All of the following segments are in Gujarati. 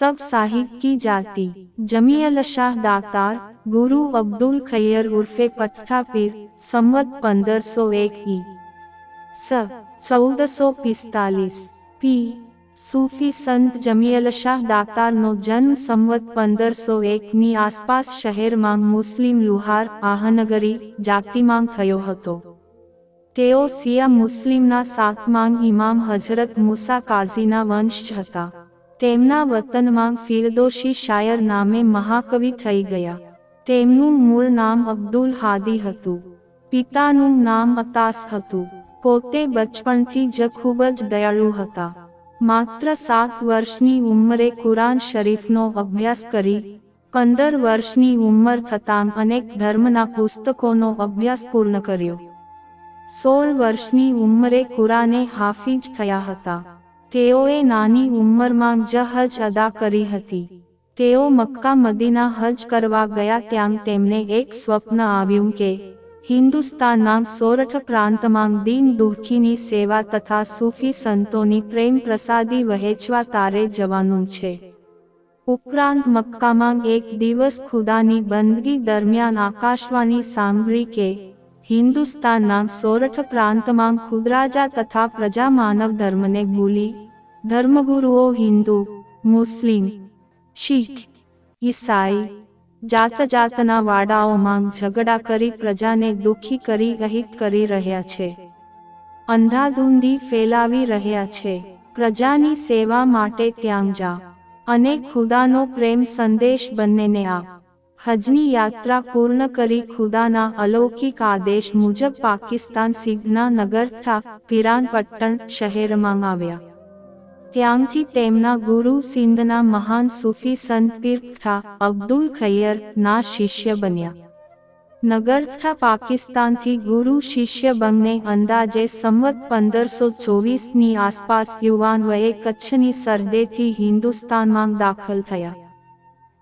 સબ સાહિબ કી જાતિ જમીયલ શાહ દાતાર ગુરુ અબ્દુલ ખૈયર ઉર્ફે પઠ્ઠા પીર સંવત પંદરસો એક ઈ સ ચૌદસો પિસ્તાલીસ પી સૂફી સંત જમીયલ શાહ દાતારનો જન્મ સંવત પંદરસો એકની આસપાસ શહેરમાં મુસ્લિમ લુહાર આહનગરી જાતિમાં થયો હતો તેઓ સિયા મુસ્લિમના સાતમાં ઇમામ હઝરત મુસા કાઝીના વંશ હતા તેમના વતનમાં ફિરદોશી શાયર નામે મહાકવિ થઈ ગયા. તેમનું મૂળ નામ અબ્દુલ હાદી હતું. પિતાનું નામ અતાસ હતું. પોતે બચપણથી જ ખૂબ જ દયાળુ હતા. માત્ર સાત વર્ષની ઉંમરે કુરાન શરીફનો અભ્યાસ કરી, પંદર વર્ષની ઉંમર થતાં અનેક ધર્મના પુસ્તકોનો અભ્યાસ પૂર્ણ કર્યો. સોળ વર્ષની ઉંમરે કુરાને હાફિજ થયા હતા. તેઓએ નાની ઉંમરમાં જ હજ અદા કરી હતી. તેઓ મક્કા મદીના હજ કરવા ગયા ત્યાં તેમને એક સ્વપ્ન આવ્યું કે હિન્દુસ્તાનના સોરઠ પ્રાંતમાં દીન દુઃખીની સેવા તથા સૂફી સંતોની પ્રેમ પ્રસાદી વહેંચવા તારે જવાનું છે. ઉપરાંત મક્કામાં એક દિવસ ખુદાની બંદગી દરમિયાન આકાશવાણી સાંભળી કે હિન્દુસ્તાનના સોરઠ પ્રાંતમાં ખુદરાજા તથા પ્રજા માનવ ધર્મને ભૂલી, ધર્મગુરુઓ હિન્દુ, મુસ્લિમ, શીખ, ઈસાઈ જાત જાતના વાડાઓમાં ઝઘડા કરી પ્રજાને દુઃખી કરી, રહિત કરી રહ્યા છે. અંધાધૂંધી ફેલાવી રહ્યા છે. પ્રજાની સેવા માટે ત્યાં જા. અને ખુદાનો પ્રેમ સંદેશ બંનેને આપ હજની યાત્રા પૂર્ણ કરી ખુદાના અલૌકિક આદેશ મુજબ પાકિસ્તાન સિદ્ધના નગર ઠા શહેરમાં આવ્યા. ત્યાંથી તેમના ગુરુ સિંધના મહાન સૂફી સંત પીર અબ્દુલ ખૈયર ના શિષ્ય બન્યા. નગરઠા પાકિસ્તાનથી ગુરુ શિષ્ય બંને અંદાજે સંવત પંદરસો ચોવીસની આસપાસ યુવાન વયે કચ્છની સરદેથી હિન્દુસ્તાનમાં દાખલ થયા.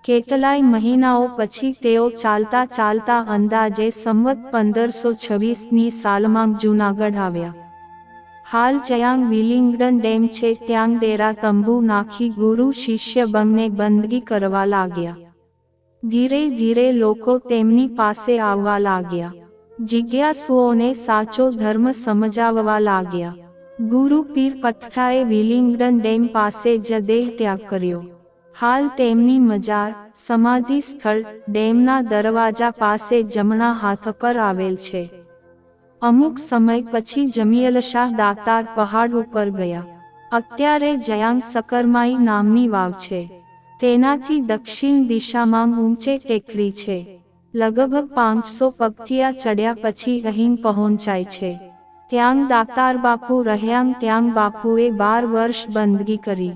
કેટલાય મહિનાઓ પછી તેઓ ચાલતા ચાલતા અંદાજે સંવત પંદરસો છવ્વીસની સાલમાં જૂનાગઢ આવ્યા. હાલ ચયાંગ વિલિંગડન ડેમ છે ત્યાં ડેરા તંબુ નાખી ગુરુ શિષ્ય બંને બંદગી કરવા લાગ્યા. ધીરે ધીરે લોકો તેમની પાસે આવવા લાગ્યા. જિજ્ઞાસુઓને સાચો ધર્મ સમજાવવા લાગ્યા. ગુરુ પીર પઠાએ વિલિંગડન ડેમ પાસે જ દેહ ત્યાગ કર્યો. હાલ તેમની મજાર સમાધિ સ્થળ ડેમના દરવાજા પાસે જમણા હાથ પર આવેલ છે. અમુક સમય પછી જમિયલ દાતાર પહાડ ઉપર ગયા. અત્યારે જયાંગ સકરમાઈ નામની વાવ છે. તેનાથી દક્ષિણ દિશામાં ઊંચે ટેકરી છે. લગભગ પાંચસો પગથિયા ચડ્યા પછી અહીં પહોંચાય છે. ત્યાં દાતાર બાપુ રહ્યાં ત્યાં બાપુએ બાર વર્ષ બંદગી કરી.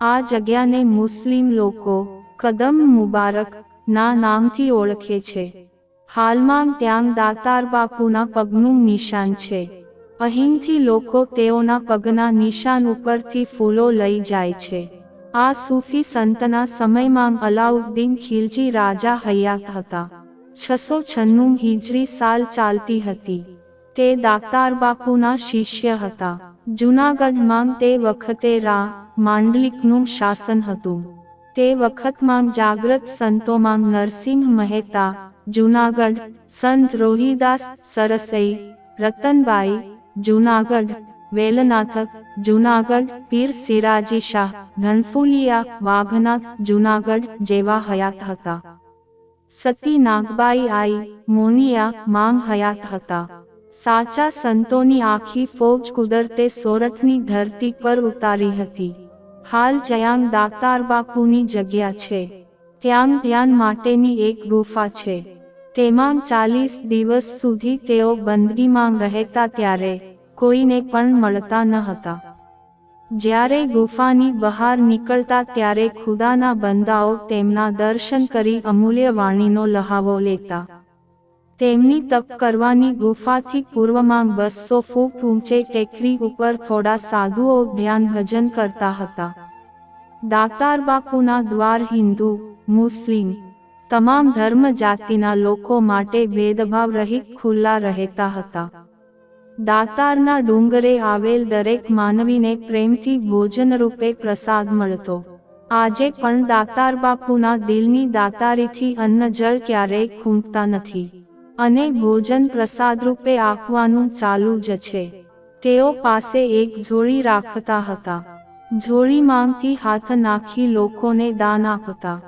આ જગ્યાને મુસ્લિમ લોકો કદમ મુબારક ના નામથી ઓળખે છે. હાલમાં ત્યાં દાતાર બાપુના પગનું નિશાન છે. અહીંથી લોકો તેઓના પગના નિશાન ઉપરથી ફૂલો લઈ જાય છે. આ સૂફી સંતના સમયમાં અલાઉદ્દીન ખિલજી રાજા હયાત હતા. છસો છન્નું હિજરી સાલ ચાલતી હતી. તે દાતાર બાપુના શિષ્ય હતા. જૂનાગઢમાં તે વખતે રા માંડલિકનું શાસન હતું. તે વખતમાં જાગ્રત સંતોમાં નરસિંહ મહેતા, જૂનાગઢ, સંત રોહિદાસ સરસઈ, રતનબાઈ, જૂનાગઢ, વેલનાથક, જૂનાગઢ, પીર સિરાજી શાહ, ધનફુલિયા, વાઘનાથ, જૂનાગઢ જેવા હયાત હતા. સતી નાગબાઈ આઈ, મોનિયા, માંગ હયાત હતા. સાચા સંતોની આખી ફોજ કુદરતે સોરઠની ધરતી પર ઉતારી હતી. હાલ જયાંગ દાતાર બાપુની જગ્યા છે. ત્યાં ધ્યાન માટેની એક ગુફા છે. તેમાં ચાલીસ દિવસ સુધી તેઓ બંદગીમાં રહેતા ત્યારે કોઈને પણ મળતા ન હતા. જ્યારે ગુફાની બહાર નીકળતા ત્યારે ખુદાના બંદાઓ તેમના દર્શન કરી અમૂલ્ય વાણીનો લહાવો લેતા. તેમની તપ કરવાની ગુફાથી પૂર્વમાં બસો ફૂટ ઊંચે ટેકરી ઉપર થોડા સાધુઓ ધ્યાન ભજન કરતા હતા. દાતાર બાપુના દ્વાર હિન્દુ, મુસ્લિમ, તમામ ધર્મ જાતિના લોકો માટે ભેદભાવ રહિત ખુલ્લા રહેતા હતા. દાતારના ડુંગરે આવેલ દરેક માનવીને પ્રેમથી ભોજન રૂપે પ્રસાદ મળતો. આજે પણ દાતાર બાપુના દિલની દાતારીથી અન્ન જળ ક્યારેય ખૂંટતા નથી. અને ભોજન પ્રસાદ રૂપે આપવાનું ચાલુ જ છે. તેઓ પાસે એક જોડી રાખતા હતા. જોડી માંગથી હાથ નાખી લોકોને દાન આપતા.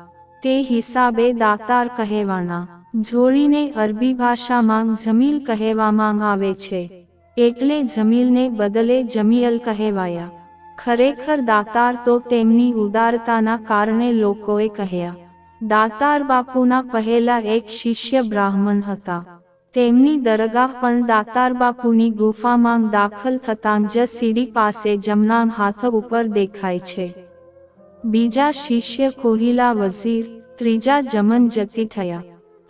તે હિસાબે દાતાર કહેવાના. જોડીને અરબી ભાષામાં જમીલ કહેવામાં આવે છે. એટલે જમીલને બદલે જમીયલ કહેવાયા. ખરેખર દાતાર તો તેમની ઉદારતાના કારણે લોકોએ કહ્યા. દાતાર બાપુના પહેલા એક શિષ્ય બ્રાહ્મણ હતા. તેમની દરગાહ પણ દાતાર બાપુની ગુફામાં દાખલ થતાં જ સીડી પાસે જમના હાથ ઉપર દેખાય છે. બીજા શિષ્ય કોહિલા વઝીર, ત્રીજા જમન જતી થયા.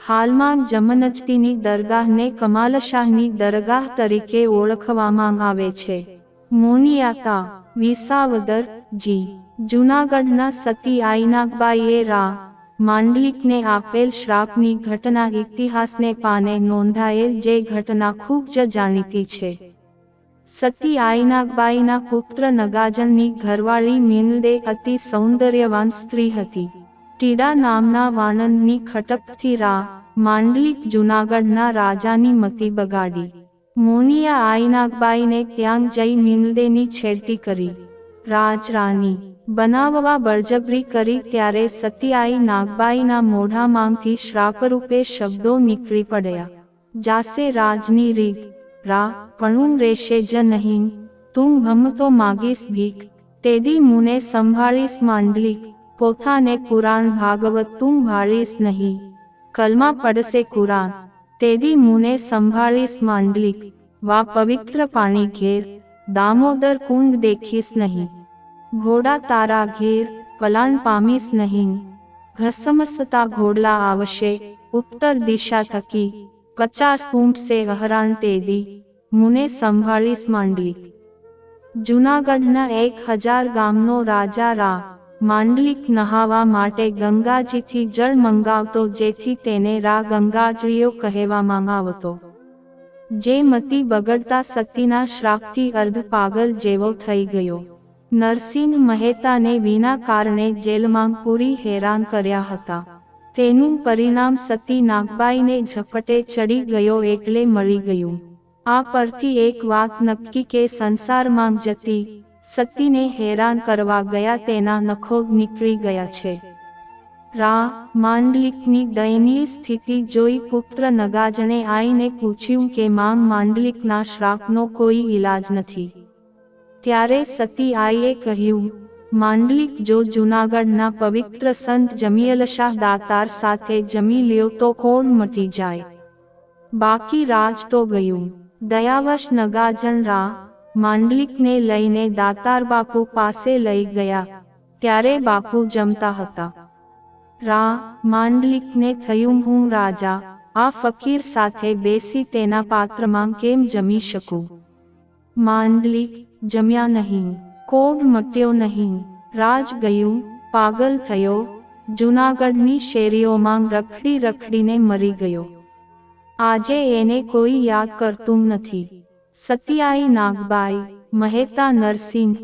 હાલમાં જમનજતીની દરગાહને કમાલશાહની દરગાહ તરીકે ઓળખવામાં આવે છે. મોનિયાતા, વિસાવદર, જી. જૂનાગઢના સતી આઈનાગબાઈએ રા. માંડલિકને આપેલ શ્રાપની ઘટના ઇતિહાસને પાને નોંધાયેલ જે ઘટના ખૂબ જ જાણીતી છે. સતી આઈનાગબાઈના પુત્ર નગાજનની ઘરવાળી મિનદે અતિ સૌંદર્યવાન સ્ત્રી હતી. ટીડા નામના વાણંદની ખટકથી રા, માંડલિક જૂનાગઢના રાજાની મતી બગાડી. મોનિયા આઈનાગબાઈને ત્યાં જઈ મિનદેની છેડતી કરી. રાજરાણી બનાવવા બળજબરી કરી ત્યારે સતીઆઈ નાગબાઈના મોઢામાંથી શ્રાપરૂપે શબ્દો નીકળી પડ્યા. જાસે રાજની રીત, રા પણું રેશે જ નહીં તું ભમ તો માગીશ ભીખ, તેદી મુને સંભાળીશ માંડલિક પોતાને કુરાણ ભાગવત તું ભાળીશ નહીં, કલમા પડશે કુરાન, તેદી મુને સંભાળીશ માંડલિક, વા પવિત્ર પાણી ઘેર, દામોદર કુંડ દેખીશ નહીં. ઘોડા તારા ઘેર પલાણ પામીશ નહીં. ઘસમસતા ઘોડલા આવશે, ઉત્તર દિશા થકી. પચાસ ઊંટસે સે તેદી, મુને સંભાળીશ માંડલી. જૂનાગઢના એક હજાર ગામનો રાજા રા, માંડલિક નહાવા માટે ગંગાજીથી જળ મંગાવતો જેથી તેને રા ગંગાજળીઓ કહેવામાં આવતો. જે મતી બગડતા સતીના શ્રાપથી અર્ધ પાગલ જેવો થઈ ગયો. નરસિંહ મહેતાને વિના કારણે જેલમાં પૂરી હેરાન કર્યા હતા. તેનું પરિણામ સતી નાગબાઈને ઝપટે ચડી ગયો એટલે મળી ગયું. આ પરથી એક વાત નક્કી કે સંસારમાં જતી સતીને હેરાન કરવા ગયા તેના નખો નીકળી ગયા છે. રા માંડલિકની દયનીય સ્થિતિ જોઈ પુત્ર નગાજણે આઈને પૂછ્યું કે, માંગ માંડલિકના શ્રાપનો કોઈ ઈલાજ નથી. ત્યારે સતી આઈએ કહ્યું, માંડલિક, જો જૂનાગઢના પવિત્ર સંત જમિયલશાહ દાતાર સાથે જમી લ્યો તો કોણ મટી જાય? બાકી રાજ તો ગયું. દયાવશ નગાજન રા, માંડલિકને લઈને દાતાર બાપુ પાસે લઈ ગયા. ત્યારે બાપુ જમતા હતા. રા, માંડલિકને થયું હું રાજા. આ ફકીર સાથે બેસી તેના પાત્રમાં કેમ જમી શકું? માંડલિક જમ્યા નહીં કોડ મટ્યો નહીં, રાજ ગયું, પાગલ થયો, જૂનાગઢની શેરીઓમાં રખડી રખડીને મરી ગયો. આજે એને કોઈ યાદ કરતું નથી. સતિયાઈ, નાગબાઈ, મહેતા, નરસિંહ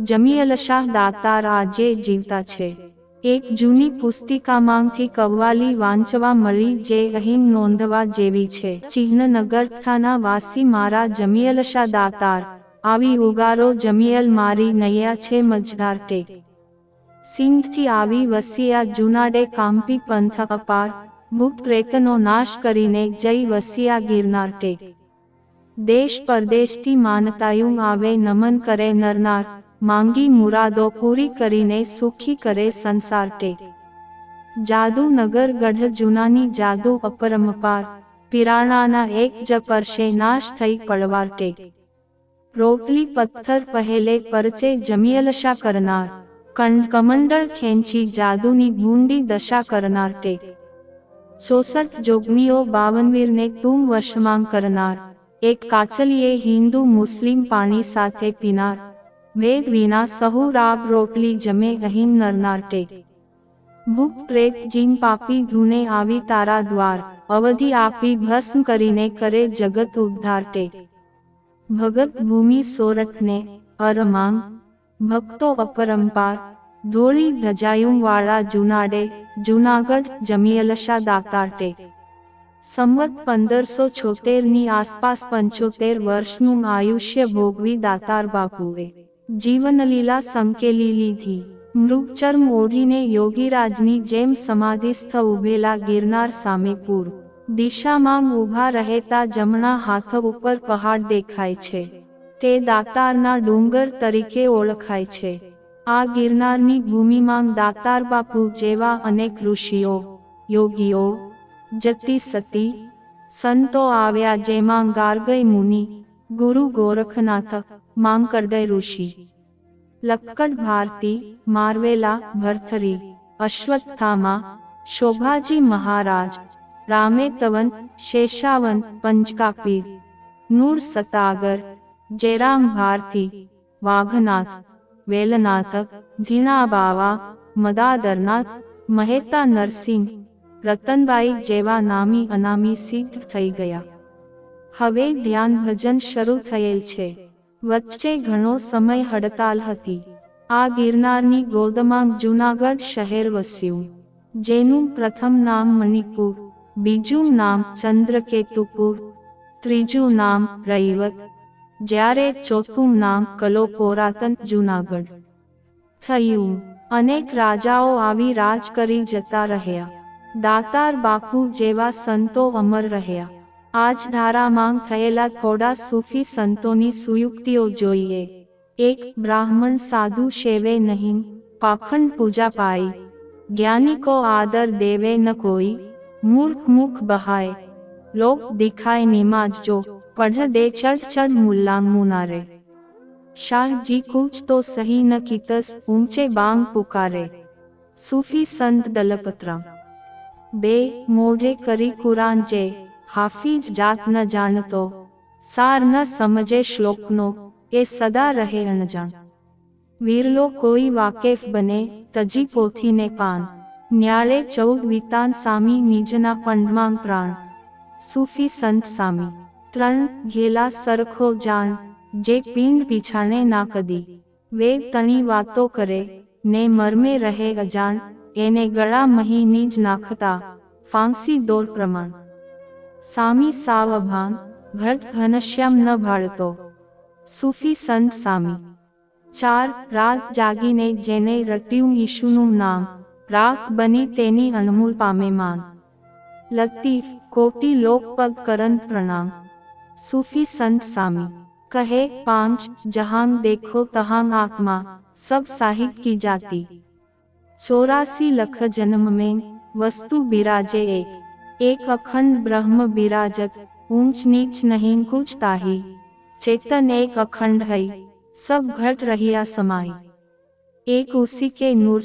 જમિયલશાહ દાતાર આજે જીવતા છે. એક જૂની પુસ્તિકામાંથી કવ્વાલી વાંચવા મળી જે અહીં નોંધવા જેવી છે. ચિહ્નનગર ઠાના વાસી મારા જમિયલશા દાતાર આવી ઉગારો જમિયલ મારી નૈયા છે મજદાર ટેક સિંધથી આવી વસિયા જુનાડે કાંપી પંથ અપાર, ભૂત પ્રેતનો નાશ કરીને જય વસિયા ગિરનાર ટેક દેશ પરદેશથી માનતાયું આવે નમન કરે નરનાર, માંગી મુરાદો પૂરી કરીને સુખી કરે સંસાર ટેક જાદુનગર ગઢ જૂનાની જાદુ અપરમપાર પિરાણાના એક જ પરશે નાશ થઈ પડવાર ટેક રોટલી, પથ્થર, પહેલે પરચે જમિયલશા કરનાર કંડ કમંડળ ખેંચી જાદુની ભૂંડી દશા કરનાર ટે. ચોસઠ જોગનીઓ બાવનવીરને તું વશમાં કરનાર, એક કાચલીએ હિન્દુ મુસ્લિમ પાણી સાથે પીનાર, વેદ વિના સહુ રાગ રોટલી જમે અહીમ નરનાર ટે. ભૂખ પ્રેત જીન પાપી ધૂને આવી તારા દ્વાર, અવધિ આપી ભસ્મ કરીને કરે જગત ઉદ્ધાર ટેક ભગત ભૂમિ સોરઠને અરમાંગ ભક્તો અપરંપાર, ધોળી ધજાયું વાળા જુનાડે, જુનાગઢ જમિયલશા દાતાટે સંવત પંદરસો છોતેરની આસપાસ પંચોતેર વર્ષનું આયુષ્ય ભોગવી દાતાર બાપુએ. જીવનલીલા સંકેલી લીધી મૃગચર્મ ઓઢીને યોગીરાજની જેમ સમાધિસ્થ ઉભેલા ગિરનાર સામે પૂર દિશામાં ઊભા રહેતા જમણા હાથ ઉપર પહાડ દેખાય છે. તે દાતારના ડુંગર તરીકે ઓળખાય છે. આ ગિરનારની ભૂમિમાં દાતાર બાપુ જેવા અનેક ઋષિઓ, યોગીઓ જતી સતી સંતો આવ્યા જેમાં ગાર્ગય મુનિ, ગુરુ ગોરખનાથ માંકડય ઋષિ, લક્કડ ભારતી, મારવેલા, ભરથરી, અશ્વત્થામા, શોભાજી મહારાજ રામેતવન શેષાવન પંચકાપીર નૂર સતાગર જયરામ ભારતી વાઘનાથ વેલનાથક ઝીણાબાવા મદાદરનાથ મહેતા નરસિંહ રતનબાઈ જેવા નામી અનામી સિદ્ધ થઈ ગયા હવે ધ્યાન ભજન શરૂ થયેલ છે। વચ્ચે ઘણો સમય હડતાલ હતી। આ ગિરનારની ગોદમાં જૂનાગઢ શહેર વસ્યું। જેનું પ્રથમ નામ મણિપુર બીજું નામ ચંદ્રકેતુપુર, ત્રીજું નામ રૈવત, જ્યારે ચોથું નામ કલો પોરાતન જુનાગઢ. થયું. અનેક રાજાઓ આવી રાજ કરી જતા રહ્યા. દાતાર બાપુ જેવા સંતો અમર રહ્યા. આજ ધારામાં થયેલા થોડા સૂફી સંતોની સુયુક્તિઓ જોઈએ. એક બ્રાહ્મણ સાધુ સેવે નહીં, પાખંડ પૂજા પાઈ. જ્ઞાની કો આદર દેવે ન કોઈ મૂર્ખ મુખ બહાય લોક દિખાય નિમાજ જો પઢ દે ચઢ ચઢ મુલ્લા મુનારે શાહજી કુછ તો સહી ન કિતસ ઊંચે બાંગ પુકારે સૂફી સંત દલપત્રા બે મોઢે કરી કુરાન જે હાફીજ જાત ન જાણતો સાર ન સમજે શ્લોકનો એ સદા રહે અણજાણ વીરલો કોઈ વાકેફ બને તજી પોથીને પાન ન્યાળે ચૌદ વિતાન સામી નિજના પંડમાં પ્રાણ. સૂફી સંત સામી. ત્રણ ઘેલા સરખો જાણ, જે પિંડ પીછાણે ના કદી. વેદ તણી વાતો કરે, ને મર્મે રહે અજાણ, એને ગળા મહીની જ નાખતા, ફાંસી દોર પ્રમાણ. સામી સાવ અભાન, ઘટ ઘનશ્યામ ન ભાળતો. સૂફી સંત સામી. ચાર રાત જાગીને જેને રટ્યું ઈશુનું નામ રાખ બની તેની અણમૂલ પામે માન લતીફ કોટી લોક પગ કરંત પ્રણામ સૂફી સંત સામી કહે પાંચ જહાં દેખો તહાં આત્મા સબ સાહિબ કી જાતિ ચોરાસી લખ જન્મ में वस्तु बिराजे एक एक अखंड ब्रह्म बिराजत ऊंच नीच नहीं कुछ ताही चेतन एक अखंड है सब घट रहिया समाई एक उसी के नूर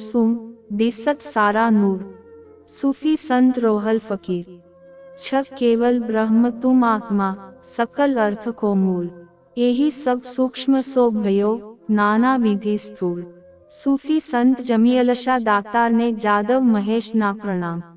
सुम दिसत सारा नूर सूफी संत रोहल फकीर छ केवल ब्रह्म तुम आत्मा सकल अर्थ को मूल यही सब सूक्ष्म सो भयो नाना विधि स्थूल સૂફી સંત જમિયલશા દાતારને જાદવ મહેશના પ્રણામ